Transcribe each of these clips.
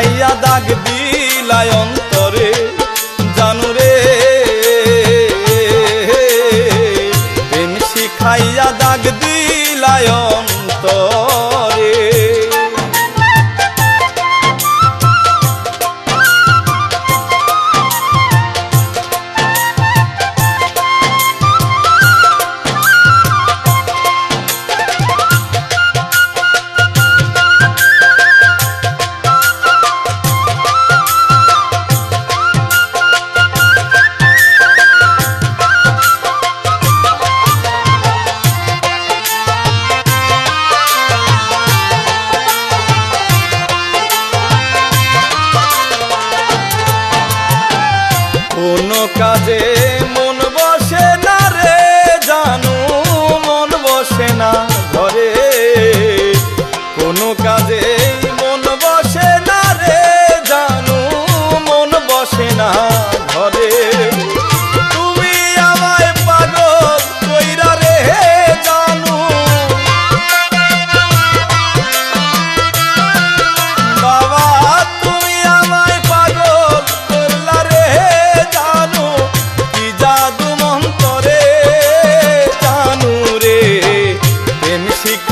哎呀的。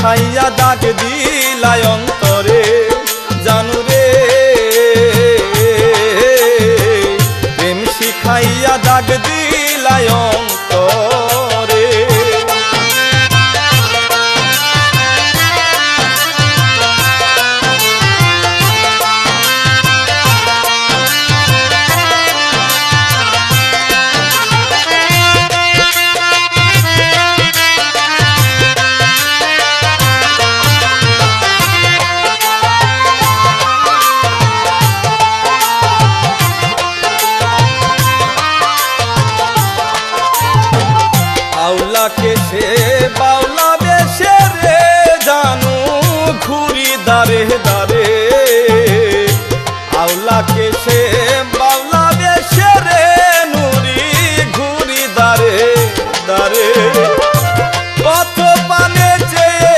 খাইয়া ডাক দিলায়ন রে কত পানে চেয়ে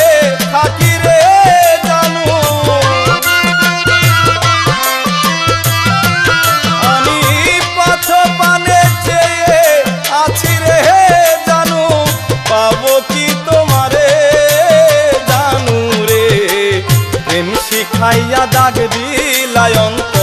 থাকি রে জানু। আমি পথ পানে চেয়ে আছি রে জানু। কি তোমারে জানু রে। প্রেম শিখাইয়া দাগ দিলায়ন্ত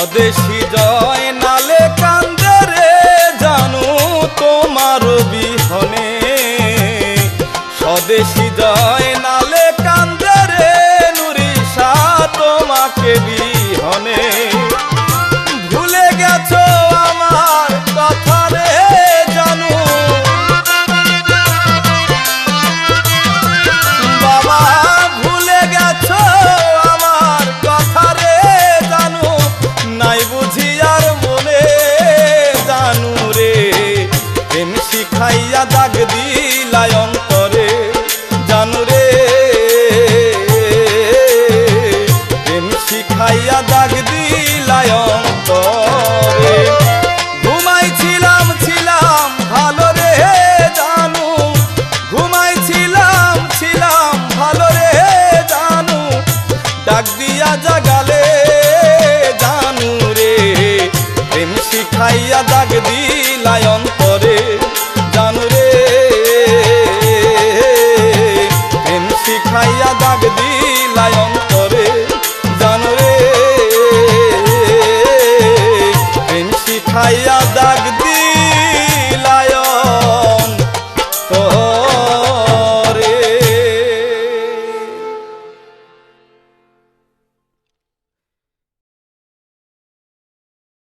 স্বদেশী জয় খাইয়া দাগ দিলায় জানু রে, প্রেম শিখাইয়া দাগ দিলায় অন্তরে। ঘুমাই ছিলাম ছিলাম ভালো রে, জানু। ঘুমাইছিলাম, ছিলাম, ভালো রে, জানু। ডাক দিয়া জাগালে, জানু রে। প্রেম শিখাইয়া দাগ দিলায়